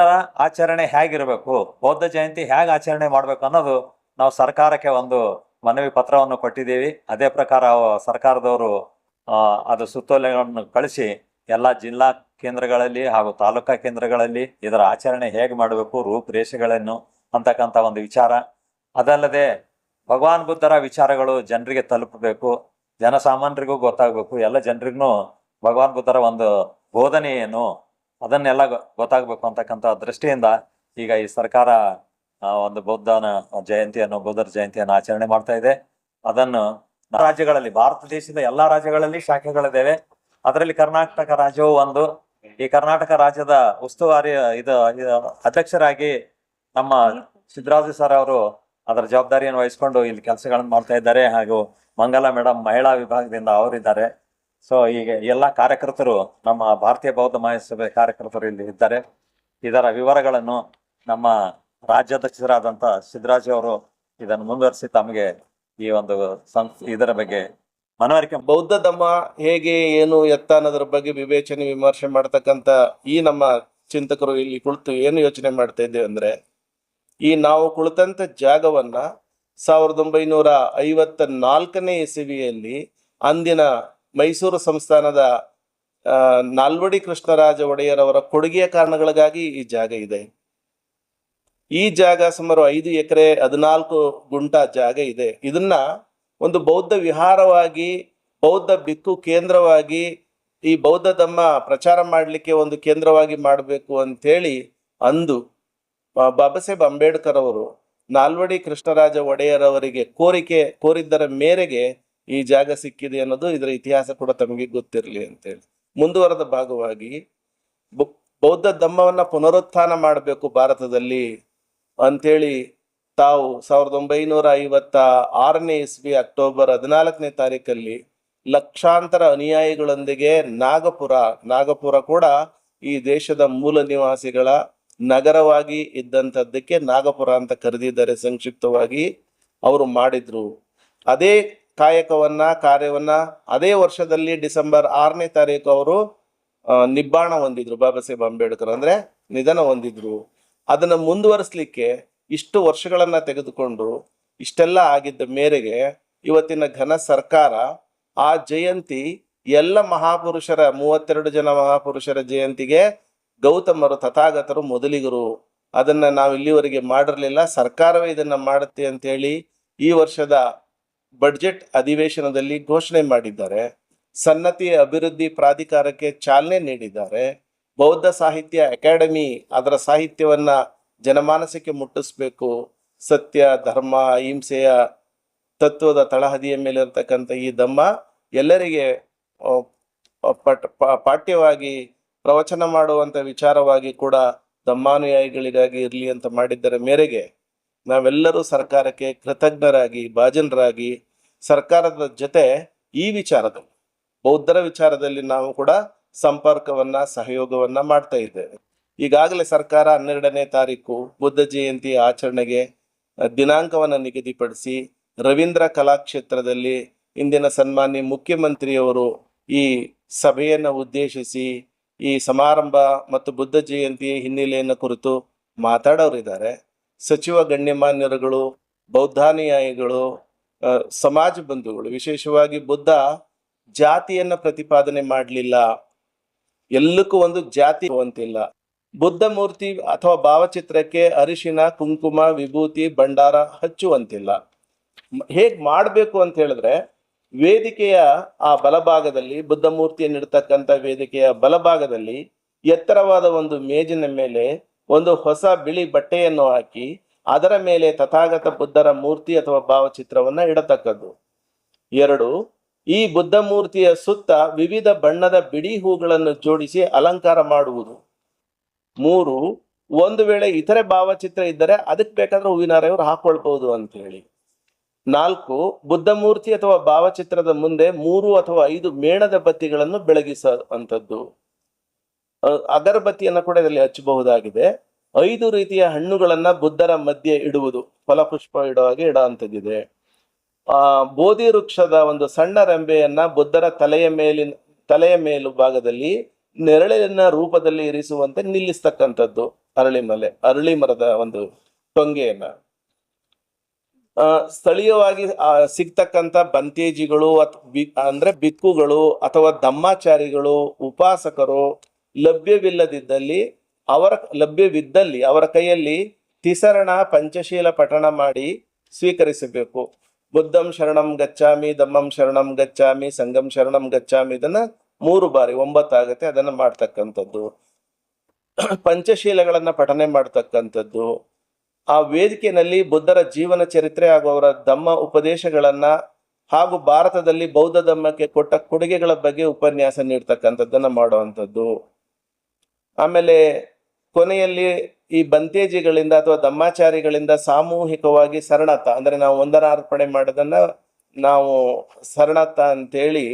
ಬೌದ್ಧರ ಆಚರಣೆ ಹೇಗಿರಬೇಕು? ಬೌದ್ಧ ಜಯಂತಿ ಹೇಗೆ ಆಚರಣೆ ಮಾಡ್ಬೇಕು ಅನ್ನೋದು ನಾವು ಸರ್ಕಾರಕ್ಕೆ ಒಂದು ಮನವಿ ಪತ್ರವನ್ನು ಕೊಟ್ಟಿದ್ದೀವಿ. ಅದೇ ಪ್ರಕಾರ ಸರ್ಕಾರದವರು ಅದು ಸುತ್ತೋಲೆಗಳನ್ನು ಕಳಿಸಿ ಎಲ್ಲ ಜಿಲ್ಲಾ ಕೇಂದ್ರಗಳಲ್ಲಿ ಹಾಗೂ ತಾಲೂಕಾ ಕೇಂದ್ರಗಳಲ್ಲಿ ಇದರ ಆಚರಣೆ ಹೇಗೆ ಮಾಡಬೇಕು, ರೂಪುರೇಷೆಗಳನ್ನು ಅಂತಕ್ಕಂಥ ಒಂದು ವಿಚಾರ. ಅದಲ್ಲದೆ ಭಗವಾನ್ ಬುದ್ಧರ ವಿಚಾರಗಳು ಜನರಿಗೆ ತಲುಪಬೇಕು. ಜನಸಾಮಾನ್ಯರಿಗೂ ಗೊತ್ತಾಗಬೇಕು. ಎಲ್ಲ ಜನರಿಗೂ ಭಗವಾನ್ ಬುದ್ಧರ ಒಂದು ಬೋಧನೆ ಏನು ಅದನ್ನೆಲ್ಲ ಗೊತ್ತಾಗ್ಬೇಕು ಅಂತಕ್ಕಂಥ ದೃಷ್ಟಿಯಿಂದ ಈಗ ಈ ಸರ್ಕಾರ ಒಂದು ಬೌದ್ಧನ ಜಯಂತಿಯನ್ನು, ಬೌದ್ಧರ ಜಯಂತಿಯನ್ನು ಆಚರಣೆ ಮಾಡ್ತಾ ಇದೆ. ಅದನ್ನು ರಾಜ್ಯಗಳಲ್ಲಿ, ಭಾರತ ದೇಶದ ಎಲ್ಲಾ ರಾಜ್ಯಗಳಲ್ಲಿ ಶಾಖೆಗಳಿದ್ದೇವೆ. ಅದರಲ್ಲಿ ಕರ್ನಾಟಕ ರಾಜ್ಯವು ಒಂದು. ಈ ಕರ್ನಾಟಕ ರಾಜ್ಯದ ಉಸ್ತುವಾರಿ, ಇದು ಅಧ್ಯಕ್ಷರಾಗಿ ನಮ್ಮ ಸಿದ್ದರಾಜು ಸರ್ ಅವರು ಅದರ ಜವಾಬ್ದಾರಿಯನ್ನು ವಹಿಸಿಕೊಂಡು ಇಲ್ಲಿ ಕೆಲಸಗಳನ್ನು ಮಾಡ್ತಾ ಇದ್ದಾರೆ. ಹಾಗೂ ಮಂಗಲ ಮೇಡಮ್ ಮಹಿಳಾ ವಿಭಾಗದಿಂದ ಅವರಿದ್ದಾರೆ. ಸೊ ಈಗ ಎಲ್ಲ ಕಾರ್ಯಕರ್ತರು ನಮ್ಮ ಭಾರತೀಯ ಬೌದ್ಧ ಮಹಾಸಭೆ ಕಾರ್ಯಕರ್ತರು ಇಲ್ಲಿ ಇದ್ದಾರೆ. ಇದರ ವಿವರಗಳನ್ನು ನಮ್ಮ ರಾಜ್ಯಾಧ್ಯಕ್ಷರಾದಂಥ ಸಿದ್ದರಾಜ್ ಅವರು ಇದನ್ನು ಮುಂದುವರಿಸಿ ತಮಗೆ ಈ ಒಂದು ಸಂಸ್ ಇದರ ಬಗ್ಗೆ ಮನವರಿಕೆ ಬೌದ್ಧ ಧಮ್ಮ ಹೇಗೆ, ಏನು, ಎತ್ತ ಅನ್ನೋದ್ರ ಬಗ್ಗೆ ವಿವೇಚನೆ, ವಿಮರ್ಶೆ ಮಾಡ್ತಕ್ಕಂತ ಈ ನಮ್ಮ ಚಿಂತಕರು ಇಲ್ಲಿ ಕುಳಿತು ಏನು ಯೋಚನೆ ಮಾಡ್ತಾ ಇದ್ದೇವೆ ಅಂದ್ರೆ, ಈ ನಾವು ಕುಳಿತಂತ ಜಾಗವನ್ನ ಸಾವಿರದ ಒಂಬೈನೂರ ಐವತ್ತ ನಾಲ್ಕನೇ ಇಸವಿಯಲ್ಲಿ ಅಂದಿನ ಮೈಸೂರು ಸಂಸ್ಥಾನದ ನಾಲ್ವಡಿ ಕೃಷ್ಣರಾಜ ಒಡೆಯರವರ ಕೊಡುಗೆಯ ಕಾರಣಗಳಿಗಾಗಿ ಈ ಜಾಗ ಇದೆ. ಈ ಜಾಗ ಸುಮಾರು ಐದು ಎಕರೆ, ಹದಿನಾಲ್ಕು ಗುಂಟ ಜಾಗ ಇದೆ. ಇದನ್ನ ಒಂದು ಬೌದ್ಧ ವಿಹಾರವಾಗಿ, ಬೌದ್ಧ ಬಿಕ್ಕು ಕೇಂದ್ರವಾಗಿ, ಈ ಬೌದ್ಧ ಧಮ್ಮ ಪ್ರಚಾರ ಮಾಡಲಿಕ್ಕೆ ಒಂದು ಕೇಂದ್ರವಾಗಿ ಮಾಡಬೇಕು ಅಂತೇಳಿ ಅಂದು ಬಾಬಾ ಸಾಹೇಬ್ ಅಂಬೇಡ್ಕರ್ ಅವರು ನಾಲ್ವಡಿ ಕೃಷ್ಣರಾಜ ಒಡೆಯರ್ ಅವರಿಗೆ ಕೋರಿಕೆ, ಕೋರಿದ್ದರ ಮೇರೆಗೆ ಈ ಜಾಗ ಸಿಕ್ಕಿದೆ ಅನ್ನೋದು ಇದರ ಇತಿಹಾಸ ಕೂಡ ತಮಗೆ ಗೊತ್ತಿರಲಿ ಅಂತೇಳಿ. ಮುಂದುವರೆದ ಭಾಗವಾಗಿ ಬೌದ್ಧ ಧಮ್ಮವನ್ನ ಪುನರುತ್ಥಾನ ಮಾಡಬೇಕು ಭಾರತದಲ್ಲಿ ಅಂತೇಳಿ ತಾವು ಸಾವಿರದ ಒಂಬೈನೂರ ಐವತ್ತ ಆರನೇ ಇಸ್ವಿ ಅಕ್ಟೋಬರ್ ಹದಿನಾಲ್ಕನೇ ತಾರೀಕಲ್ಲಿ ಲಕ್ಷಾಂತರ ಅನುಯಾಯಿಗಳೊಂದಿಗೆ ನಾಗಪುರ ನಾಗಪುರ ಕೂಡ ಈ ದೇಶದ ಮೂಲ ನಿವಾಸಿಗಳ ನಗರವಾಗಿ ಇದ್ದಂಥದ್ದಕ್ಕೆ ನಾಗಪುರ ಅಂತ ಕರೆದಿದ್ದಾರೆ ಸಂಕ್ಷಿಪ್ತವಾಗಿ ಅವರು ಮಾಡಿದ್ರು. ಅದೇ ಕಾಯಕವನ್ನ, ಕಾರ್ಯವನ್ನ ಅದೇ ವರ್ಷದಲ್ಲಿ ಡಿಸೆಂಬರ್ ಆರನೇ ತಾರೀಕು ಅವರು ನಿಬ್ಬಾಣ ಹೊಂದಿದ್ರು. ಬಾಬಾ ಸಾಹೇಬ್ ಅಂಬೇಡ್ಕರ್ ಅಂದ್ರೆ ನಿಧನ ಹೊಂದಿದ್ರು. ಅದನ್ನ ಮುಂದುವರಿಸಲಿಕ್ಕೆ ಇಷ್ಟು ವರ್ಷಗಳನ್ನು ತೆಗೆದುಕೊಂಡು ಇಷ್ಟೆಲ್ಲ ಆಗಿದ್ದ ಮೇರೆಗೆ ಇವತ್ತಿನ ಘನ ಸರ್ಕಾರ ಆ ಜಯಂತಿ ಎಲ್ಲ ಮಹಾಪುರುಷರ, ಮೂವತ್ತೆರಡು ಜನ ಮಹಾಪುರುಷರ ಜಯಂತಿಗೆ ಗೌತಮರು, ತಥಾಗತರು ಮೊದಲಿಗರು. ಅದನ್ನ ನಾವು ಇಲ್ಲಿವರೆಗೆ ಮಾಡಿರಲಿಲ್ಲ. ಸರ್ಕಾರವೇ ಇದನ್ನ ಮಾಡುತ್ತೆ ಅಂತೇಳಿ ಈ ವರ್ಷದ ಬಡ್ಜೆಟ್ ಅಧಿವೇಶನದಲ್ಲಿ ಘೋಷಣೆ ಮಾಡಿದ್ದಾರೆ. ಸನ್ನತಿ ಅಭಿವೃದ್ಧಿ ಪ್ರಾಧಿಕಾರಕ್ಕೆ ಚಾಲನೆ ನೀಡಿದ್ದಾರೆ. ಬೌದ್ಧ ಸಾಹಿತ್ಯ ಅಕಾಡೆಮಿ ಅದರ ಸಾಹಿತ್ಯವನ್ನ ಜನಮಾನಸಕ್ಕೆ ಮುಟ್ಟಿಸ್ಬೇಕು. ಸತ್ಯ, ಧರ್ಮ, ಅಹಿಂಸೆಯ ತತ್ವದ ತಳಹದಿಯ ಮೇಲೆ ಇರತಕ್ಕಂಥ ಈ ಧಮ್ಮ ಎಲ್ಲರಿಗೆ ಪಟ್ ಪಾಠ್ಯವಾಗಿ ಪ್ರವಚನ ಮಾಡುವಂತ ವಿಚಾರವಾಗಿ ಕೂಡ ಧಮ್ಮಾನುಯಾಯಿಗಳಿಗಾಗಿ ಇರಲಿ ಅಂತ ಮಾಡಿದ್ದರ ಮೇರೆಗೆ ನಾವೆಲ್ಲರೂ ಸರ್ಕಾರಕ್ಕೆ ಕೃತಜ್ಞರಾಗಿ ಭಾಜನರಾಗಿ ಸರ್ಕಾರದ ಜೊತೆ ಈ ವಿಚಾರದಲ್ಲಿ ಬೌದ್ಧರ ವಿಚಾರದಲ್ಲಿ ನಾವು ಕೂಡ ಸಂಪರ್ಕವನ್ನ, ಸಹಯೋಗವನ್ನ ಮಾಡ್ತಾ ಇದ್ದೇವೆ. ಈಗಾಗಲೇ ಸರ್ಕಾರ ಹನ್ನೆರಡನೇ ತಾರೀಕು ಬುದ್ಧ ಜಯಂತಿ ಆಚರಣೆಗೆ ದಿನಾಂಕವನ್ನು ನಿಗದಿಪಡಿಸಿ ರವೀಂದ್ರ ಕಲಾಕ್ಷೇತ್ರದಲ್ಲಿ ಇಂದಿನ ಸನ್ಮಾನ್ಯ ಮುಖ್ಯಮಂತ್ರಿಯವರು ಈ ಸಭೆಯನ್ನು ಉದ್ದೇಶಿಸಿ, ಈ ಸಮಾರಂಭ ಮತ್ತು ಬುದ್ಧ ಜಯಂತಿಯ ಹಿನ್ನೆಲೆಯನ್ನು ಕುರಿತು ಮಾತಾಡೋರಿದ್ದಾರೆ. ಸಚಿವ ಗಣ್ಯಮಾನ್ಯರುಗಳು, ಬೌದ್ಧಾನುಯಾಯಿಗಳು ಸಮಾಜ ಬಂಧುಗಳು, ವಿಶೇಷವಾಗಿ ಬುದ್ಧ ಜಾತಿಯನ್ನ ಪ್ರತಿಪಾದನೆ ಮಾಡಲಿಲ್ಲ. ಎಲ್ಲಕ್ಕೂ ಒಂದು ಜಾತಿ ಅಂತಿಲ್ಲ ಬುದ್ಧ ಮೂರ್ತಿ ಅಥವಾ ಭಾವಚಿತ್ರಕ್ಕೆ ಅರಿಶಿನ, ಕುಂಕುಮ, ವಿಭೂತಿ, ಭಂಡಾರ ಹಚ್ಚುವಂತಿಲ್ಲ. ಹೇಗ್ ಮಾಡ್ಬೇಕು ಅಂತ ಹೇಳಿದ್ರೆ, ವೇದಿಕೆಯ ಆ ಬಲಭಾಗದಲ್ಲಿ, ಬುದ್ಧ ಮೂರ್ತಿಯನ್ನಿಡ್ತಕ್ಕಂಥ ವೇದಿಕೆಯ ಬಲಭಾಗದಲ್ಲಿ ಎತ್ತರವಾದ ಒಂದು ಮೇಜಿನ ಮೇಲೆ ಒಂದು ಹೊಸ ಬಿಳಿ ಬಟ್ಟೆಯನ್ನು ಹಾಕಿ ಅದರ ಮೇಲೆ ತಥಾಗತ ಬುದ್ಧರ ಮೂರ್ತಿ ಅಥವಾ ಭಾವಚಿತ್ರವನ್ನ ಇಡತಕ್ಕದ್ದು. ಎರಡು, ಈ ಬುದ್ಧ ಮೂರ್ತಿಯ ಸುತ್ತ ವಿವಿಧ ಬಣ್ಣದ ಬಿಡಿ ಹೂಗಳನ್ನು ಜೋಡಿಸಿ ಅಲಂಕಾರ ಮಾಡುವುದು. ಮೂರು, ಒಂದು ವೇಳೆ ಇತರೆ ಭಾವಚಿತ್ರ ಇದ್ದರೆ ಅದಕ್ಕೆ ಬೇಕಾದ್ರೆ ಹೂವಿನಾರೆಯವರು ಹಾಕೊಳ್ಬಹುದು ಅಂತ ಹೇಳಿ ನಾಲ್ಕು, ಬುದ್ಧ ಮೂರ್ತಿ ಅಥವಾ ಭಾವಚಿತ್ರದ ಮುಂದೆ ಮೂರು ಅಥವಾ ಐದು ಮೇಣದ ಬತ್ತಿಗಳನ್ನು ಬೆಳಗಿಸುವಂಥದ್ದು ಅಗರಬತ್ತಿಯನ್ನು ಕೂಡ ಇದರಲ್ಲಿ ಹಚ್ಚಬಹುದಾಗಿದೆ. ಐದು ರೀತಿಯ ಹಣ್ಣುಗಳನ್ನ ಬುದ್ಧರ ಮಧ್ಯೆ ಇಡುವುದು, ಫಲಪುಷ್ಪ ಇಡೋ ಹಾಗೆ ಆ, ಬೋಧಿ ವೃಕ್ಷದ ಒಂದು ಸಣ್ಣ ರೆಂಬೆಯನ್ನ ಬುದ್ಧರ ತಲೆಯ ಮೇಲಿನ, ತಲೆಯ ಮೇಲು ಭಾಗದಲ್ಲಿ ನೆರಳಿನ ರೂಪದಲ್ಲಿ ಇರಿಸುವಂತೆ ನಿಲ್ಲಿಸ್ತಕ್ಕಂಥದ್ದು ಅರಳಿ ಮಲೆ, ಅರಳಿ ಮರದ ಒಂದು ಟೊಂಗೆಯನ್ನ. ಸ್ಥಳೀಯವಾಗಿ ಸಿಗ್ತಕ್ಕಂಥ ಬಂತೇಜಿಗಳು ಅಂದ್ರೆ ಬಿಕ್ಕುಗಳು ಅಥವಾ ಧಮ್ಮಾಚಾರಿಗಳು ಉಪಾಸಕರು ಲಭ್ಯವಿಲ್ಲದಿದ್ದಲ್ಲಿ, ಅವರ ಲಭ್ಯವಿದ್ದಲ್ಲಿ ಅವರ ಕೈಯಲ್ಲಿ ತಿಸರಣ ಪಂಚಶೀಲ ಪಠಣ ಮಾಡಿ ಸ್ವೀಕರಿಸಬೇಕು. ಬುದ್ಧಂ ಶರಣಂ ಗಚ್ಚಾಮಿ ದಮ್ಮಂ ಶರಣಂ ಗಚ್ಚಾಮಿ ಸಂಗಂ ಶರಣಂ ಗಚ್ಚಾಮಿ ಇದನ್ನ ಮೂರು ಬಾರಿ, ಒಂಬತ್ತಾಗತ್ತೆ, ಅದನ್ನ ಮಾಡ್ತಕ್ಕಂಥದ್ದು. ಪಂಚಶೀಲಗಳನ್ನ ಪಠನೆ ಮಾಡ್ತಕ್ಕಂಥದ್ದು. ಆ ವೇದಿಕೆಯಲ್ಲಿ ಬುದ್ಧರ ಜೀವನ ಚರಿತ್ರೆ ಹಾಗೂ ಅವರ ಧಮ್ಮ ಉಪದೇಶಗಳನ್ನ ಹಾಗೂ ಭಾರತದಲ್ಲಿ ಬೌದ್ಧ ಧಮ್ಮಕ್ಕೆ ಕೊಟ್ಟ ಕೊಡುಗೆಗಳ ಬಗ್ಗೆ ಉಪನ್ಯಾಸ ನೀಡ್ತಕ್ಕಂಥದ್ದನ್ನ ಮಾಡುವಂಥದ್ದು. ಆಮೇಲೆ ಕೊನೆಯಲ್ಲಿ ಈ ಬಂತೇಜಿಗಳಿಂದ ಅಥವಾ ಧಮ್ಮಾಚಾರಿಗಳಿಂದ ಸಾಮೂಹಿಕವಾಗಿ ಶರಣತ ಅಂದ್ರೆ ನಾವು ಒಂದರ ಅರ್ಪಣೆ ಮಾಡೋದನ್ನ ನಾವು ಸರಣತ ಅಂತೇಳಿ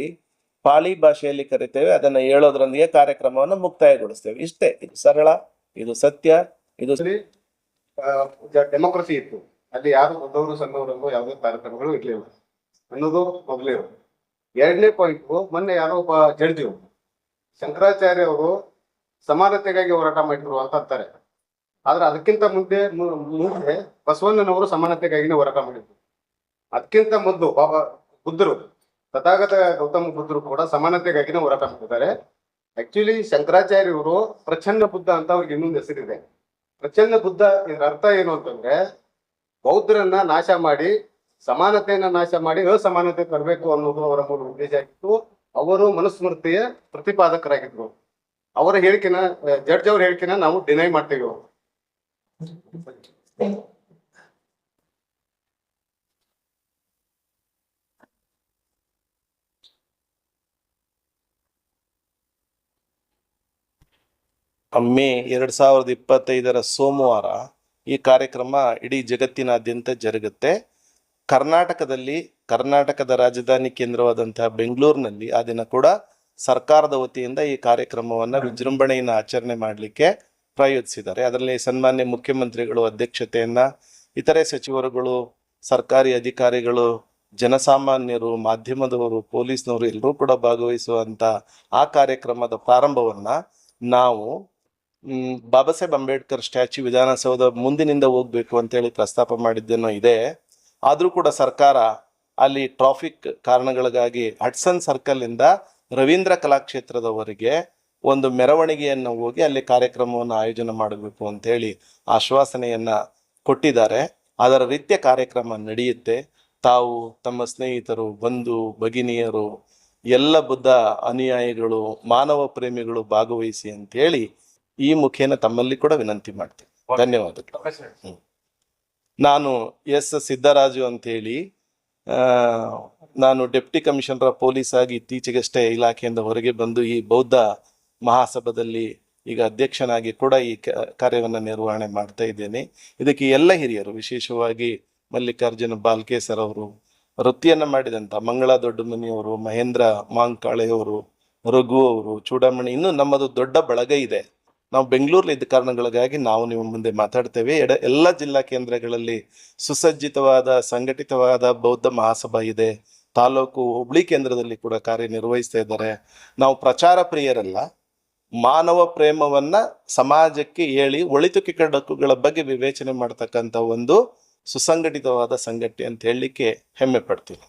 ಪಾಲಿ ಭಾಷೆಯಲ್ಲಿ ಕರಿತೇವೆ. ಅದನ್ನ ಹೇಳೋದ್ರೊಂದಿಗೆ ಕಾರ್ಯಕ್ರಮವನ್ನು ಮುಕ್ತಾಯಗೊಳಿಸ್ತೇವೆ. ಇಷ್ಟೇ, ಇದು ಸರಳ, ಇದು ಸತ್ಯ, ಇದು ಡೆಮೋಕ್ರಸಿ ಇತ್ತು. ಅಲ್ಲಿ ಯಾರು ದೊಡ್ಡವರು, ಸಣ್ಣವರು ಯಾವುದೇ ಕಾರ್ಯಕ್ರಮಗಳು ಇರಲಿಲ್ಲ. ಅನ್ನೋದು ಮೊದಲೇ ಎರಡನೇ ಪಾಯಿಂಟ್ ಮೊನ್ನೆ ಯಾರೋ ಒಬ್ಬ ಜಡ್ಜಿ ಶಂಕರಾಚಾರ್ಯ ಅವರು ಸಮಾನತೆಗಾಗಿ ಹೋರಾಟ ಮಾಡಿದ್ರು ಅಂತ ಅಂತಾರೆ. ಆದ್ರೆ ಅದಕ್ಕಿಂತ ಮುಂದೆ ಮುಂದೆ ಬಸವಣ್ಣನವರು ಸಮಾನತೆಗಾಗಿನೇ ಹೋರಾಟ ಮಾಡಿದ್ರು. ಅದಕ್ಕಿಂತ ಮೊದಲು ಬಾಬಾ ಬುದ್ಧರು, ತಥಾಗತ ಗೌತಮ ಬುದ್ಧರು ಕೂಡ ಸಮಾನತೆಗಾಗಿನೇ ಹೋರಾಟ ಮಾಡಿದ್ದಾರೆ. ಆಕ್ಚುಲಿ ಶಂಕರಾಚಾರ್ಯವರು ಪ್ರಚನ್ನ ಬುದ್ಧ ಅಂತ ಅವ್ರಿಗೆ ಇನ್ನೊಂದು ಹೆಸರಿದೆ. ಪ್ರಚನ್ನ ಬುದ್ಧ ಇದರ ಅರ್ಥ ಏನು ಅಂತಂದ್ರೆ, ಬೌದ್ಧರನ್ನ ನಾಶ ಮಾಡಿ, ಸಮಾನತೆಯನ್ನ ನಾಶ ಮಾಡಿ ಅಸಮಾನತೆ ತರಬೇಕು ಅನ್ನೋದು ಅವರ ಮೂಲ ಉದ್ದೇಶ ಆಗಿತ್ತು. ಅವರು ಮನುಸ್ಮೃತಿಯ ಪ್ರತಿಪಾದಕರಾಗಿದ್ರು. ಅವರ ಹೇಳಿಕೆನ ಜಡ್ಜ್ ಅವ್ರ ಹೇಳಿಕೆನ ನಾವು ಡಿನೈ ಮಾಡ್ತೇವೆ ಮೇ ಎರಡ್ ಸಾವಿರದ ಇಪ್ಪತ್ತೈದರ ಸೋಮವಾರ ಈ ಕಾರ್ಯಕ್ರಮ ಇಡೀ ಜಗತ್ತಿನಾದ್ಯಂತ ಜರುಗುತ್ತೆ. ಕರ್ನಾಟಕದಲ್ಲಿ ಕರ್ನಾಟಕದ ರಾಜಧಾನಿ ಕೇಂದ್ರವಾದಂತಹ ಬೆಂಗಳೂರಿನಲ್ಲಿ ಆ ದಿನ ಕೂಡ ಸರ್ಕಾರದ ವತಿಯಿಂದ ಈ ಕಾರ್ಯಕ್ರಮವನ್ನ ವಿಜೃಂಭಣೆಯನ್ನು ಆಚರಣೆ ಮಾಡಲಿಕ್ಕೆ ಪ್ರಾಯೋಜಿಸಿದ್ದಾರೆ ಅದರಲ್ಲಿ ಸನ್ಮಾನ್ಯ ಮುಖ್ಯಮಂತ್ರಿಗಳು ಅಧ್ಯಕ್ಷತೆಯನ್ನು, ಇತರೆ ಸಚಿವರುಗಳು, ಸರ್ಕಾರಿ ಅಧಿಕಾರಿಗಳು, ಜನಸಾಮಾನ್ಯರು, ಮಾಧ್ಯಮದವರು, ಪೊಲೀಸ್ನವರು ಎಲ್ಲರೂ ಕೂಡ ಭಾಗವಹಿಸುವಂತ ಆ ಕಾರ್ಯಕ್ರಮದ ಪ್ರಾರಂಭವನ್ನ ನಾವು ಬಾಬಾ ಸಾಹೇಬ್ ಅಂಬೇಡ್ಕರ್ ಸ್ಟ್ಯಾಚ್ಯೂ ವಿಧಾನಸೌಧ ಮುಂದಿನಿಂದ ಹೋಗ್ಬೇಕು ಅಂತೇಳಿ ಪ್ರಸ್ತಾಪ ಮಾಡಿದ್ದೇನೋ ಇದೆ. ಆದರೂ ಕೂಡ ಸರ್ಕಾರ ಅಲ್ಲಿ ಟ್ರಾಫಿಕ್ ಕಾರಣಗಳಿಗಾಗಿ ಹಡ್ಸನ್ ಇಂದ ರವೀಂದ್ರ ಕಲಾಕ್ಷೇತ್ರದವರಿಗೆ ಒಂದು ಮೆರವಣಿಗೆಯನ್ನು ಹೋಗಿ ಅಲ್ಲಿ ಕಾರ್ಯಕ್ರಮವನ್ನು ಆಯೋಜನೆ ಮಾಡಬೇಕು ಅಂತೇಳಿ ಆಶ್ವಾಸನೆಯನ್ನ ಕೊಟ್ಟಿದ್ದಾರೆ. ಅದರ ರೀತಿಯ ಕಾರ್ಯಕ್ರಮ ನಡೆಯುತ್ತೆ. ತಾವು ತಮ್ಮ ಸ್ನೇಹಿತರು ಬಂಧು ಭಗಿನಿಯರು ಎಲ್ಲ ಬುದ್ಧ ಅನುಯಾಯಿಗಳು ಮಾನವ ಪ್ರೇಮಿಗಳು ಭಾಗವಹಿಸಿ ಅಂತ ಹೇಳಿ ಈ ಮುಖೇನ ತಮ್ಮಲ್ಲಿ ಕೂಡ ವಿನಂತಿ ಮಾಡ್ತೀನಿ ಧನ್ಯವಾದಗಳು. ನಾನು ಎಸ್. ಸಿದ್ದರಾಜು ಅಂತೇಳಿ ಆ, ನಾನು ಡೆಪ್ಟಿ ಕಮಿಷನರ್ ಪೊಲೀಸ್ ಆಗಿ ಇತ್ತೀಚೆಗಷ್ಟೇ ಇಲಾಖೆಯಿಂದ ಹೊರಗೆ ಬಂದು ಈ ಬೌದ್ಧ ಮಹಾಸಭಾದಲ್ಲಿ ಈಗ ಅಧ್ಯಕ್ಷನಾಗಿ ಕೂಡ ಈ ಕಾರ್ಯವನ್ನು ನಿರ್ವಹಣೆ ಮಾಡ್ತಾ ಇದ್ದೇನೆ. ಇದಕ್ಕೆ ಎಲ್ಲ ಹಿರಿಯರು, ವಿಶೇಷವಾಗಿ ಮಲ್ಲಿಕಾರ್ಜುನ ಬಾಲ್ಕೆ ಅವರು, ವೃತ್ತಿಯನ್ನ ಮಾಡಿದಂತ ಮಂಗಳ ದೊಡ್ಡಮನಿಯವರು, ಮಹೇಂದ್ರ ಮಾಂಕಾಳೆಯವರು, ರಘು ಅವರು, ಚೂಡಾಮಣಿ, ಇನ್ನು ನಮ್ಮದು ದೊಡ್ಡ ಬಳಗ ಇದೆ. ನಾವು ಬೆಂಗಳೂರಲ್ಲಿ ಇದ್ದ ಕಾರಣಗಳಿಗಾಗಿ ನಾವು ನಿಮ್ಮ ಮುಂದೆ ಮಾತಾಡ್ತೇವೆ. ಎಡ ಎಲ್ಲ ಜಿಲ್ಲಾ ಕೇಂದ್ರಗಳಲ್ಲಿ ಸುಸಜ್ಜಿತವಾದ ಸಂಘಟಿತವಾದ ಬೌದ್ಧ ಮಹಾಸಭಾ ಇದೆ. ತಾಲೂಕು ಹುಬ್ಳಿ ಕೇಂದ್ರದಲ್ಲಿ ಕೂಡ ಕಾರ್ಯನಿರ್ವಹಿಸ್ತಾ ಇದ್ದಾರೆ. ನಾವು ಪ್ರಚಾರ ಪ್ರಿಯರಲ್ಲ. ಮಾನವ ಪ್ರೇಮವನ್ನ ಸಮಾಜಕ್ಕೆ ಹೇಳಿ ಒಳಿತು ಕಿಕ್ಕಡಕುಗಳ ಬಗ್ಗೆ ವಿವೇಚನೆ ಮಾಡ್ತಕ್ಕಂಥ ಒಂದು ಸುಸಂಘಟಿತವಾದ ಸಂಘಟನೆ ಅಂತ ಹೇಳಲಿಕ್ಕೆ ಹೆಮ್ಮೆ ಪಡ್ತೀನಿ